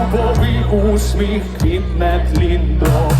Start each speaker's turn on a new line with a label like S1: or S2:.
S1: дубовий усміх квітне тліндо.